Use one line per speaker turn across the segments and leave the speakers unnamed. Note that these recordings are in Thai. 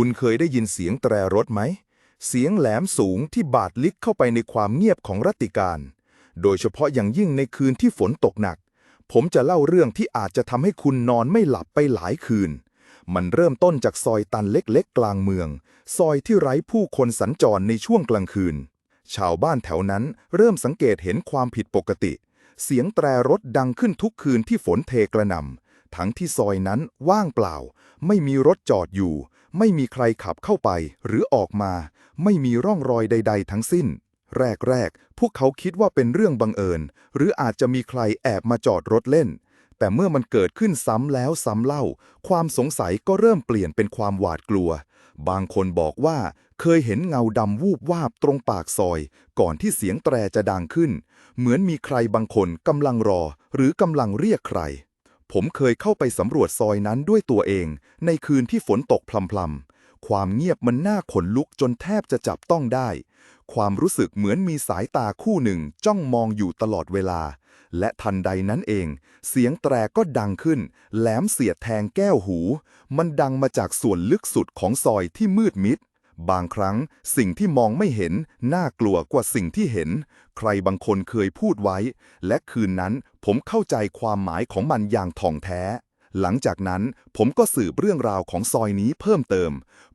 คุณเคยได้ยินเสียงแตรรถไหม เสียงแหลมสูงที่บาดลึกเข้าไปในความเงียบของรัตติการ โดยเฉพาะอย่างยิ่งในคืนที่ฝนตกหนัก ผมจะเล่าเรื่องที่อาจจะทำให้คุณนอนไม่หลับไปหลายคืน มันเริ่มต้นจากซอยตันเล็กๆ กลางเมือง ซอยที่ไร้ผู้คนสัญจรในช่วงกลางคืน ชาวบ้านแถวนั้นเริ่มสังเกตเห็นความผิดปกติ เสียงแตรรถดังขึ้นทุกคืนที่ฝนเทกระหน่ำ ทั้งที่ซอยนั้นว่างเปล่า ไม่มีรถจอดอยู่ ไม่มีใครขับเข้าไปหรือออกมา ไม่มีร่องรอยใด ๆ ทั้งสิ้น แรกๆ พวกเขาคิดว่าเป็นเรื่องบังเอิญ หรืออาจจะมีใครแอบมาจอดรถเล่น แต่เมื่อมันเกิดขึ้นซ้ำแล้วซ้ำเล่า ความสงสัยก็เริ่มเปลี่ยนเป็นความหวาดกลัว บางคนบอกว่าเคยเห็นเงาดำวูบวาบตรงปากซอย ก่อนที่เสียงแตรจะดังขึ้น เหมือนมีใครบางคนกำลังรอ หรือกำลังเรียกใคร ผมเคยเข้าไปสำรวจซอยนั้นด้วยตัวเอง ในคืนที่ฝนตกพลำๆ ความเงียบมันน่าขนลุกจนแทบจะจับต้องได้ ความรู้สึกเหมือนมีสายตาคู่หนึ่งจ้องมองอยู่ตลอดเวลา และทันใดนั้นเอง เสียงแตรก็ดังขึ้น แหลมเสียดแทงแก้วหู มันดังมาจากส่วนลึกสุดของซอยที่มืดมิด บางครั้งสิ่งที่มองไม่เห็นน่ากลัวกว่าสิ่งที่เห็น ใครบางคนเคยพูดไว้ และคืนนั้นผมเข้าใจความหมายของมันอย่างถ่องแท้ หลังจากนั้นผมก็สืบเรื่องราวของซอยนี้เพิ่มเติม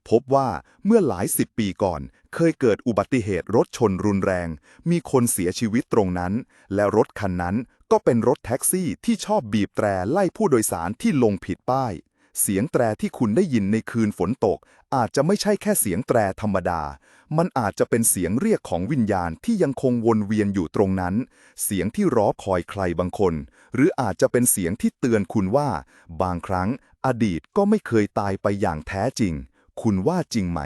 พบว่าเมื่อหลายสิบปีก่อน เคยเกิดอุบัติเหตุรถชนรุนแรง มีคนเสียชีวิตตรงนั้น และรถคันนั้นก็เป็นรถแท็กซี่ที่ชอบบีบแตรไล่ผู้โดยสารที่ลงผิดป้ายเสียงแตรที่คุณได้ยินในคืนฝนตก อาจจะไม่ใช่แค่เสียงแตรธรรมดา มันอาจจะเป็นเสียงเรียกของวิญญาณที่ยังคงวนเวียนอยู่ตรงนั้น เสียงที่รอคอยใครบางคน หรืออาจจะเป็นเสียงที่เตือนคุณว่า บางครั้งอดีตก็ไม่เคยตายไปอย่างแท้จริง คุณว่าจริงไหม